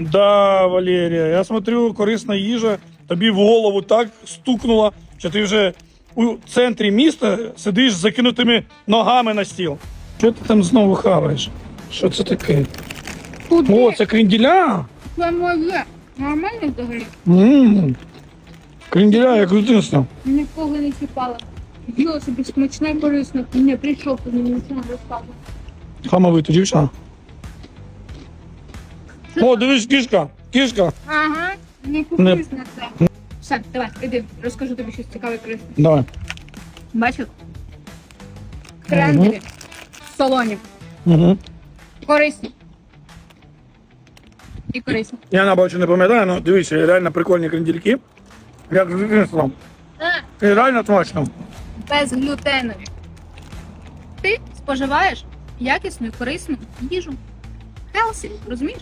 Да, Валерія, я смотрю, корисна їжа тобі в голову так стукнула, що ти вже у центрі міста сидиш з закинутими ногами на стіл. Що ти там знову хаваєш? Що це таке? О, це кренділя? Це моє. Нормально взагалі? Ммм. Кренділя, як дитинство. Нікого не чіпала. Їла собі смачне і корисно. Не прийшов, не розказував. Хамовито, дівчина. О, дивись, кішка, кішка. Ага, не купуєш на це. Все, давай, іди, розкажу тобі щось цікаве корисне. Давай. Бачив? Кренделі. Солоні. Угу. Корисні. І корисні. Я набачу не пам'ятаю, але дивіться, реально прикольні крендільки. Як з дитинством. А, І реально смачно. безглютенові. Ти споживаєш якісну і корисну їжу. Хелсі, розумієш?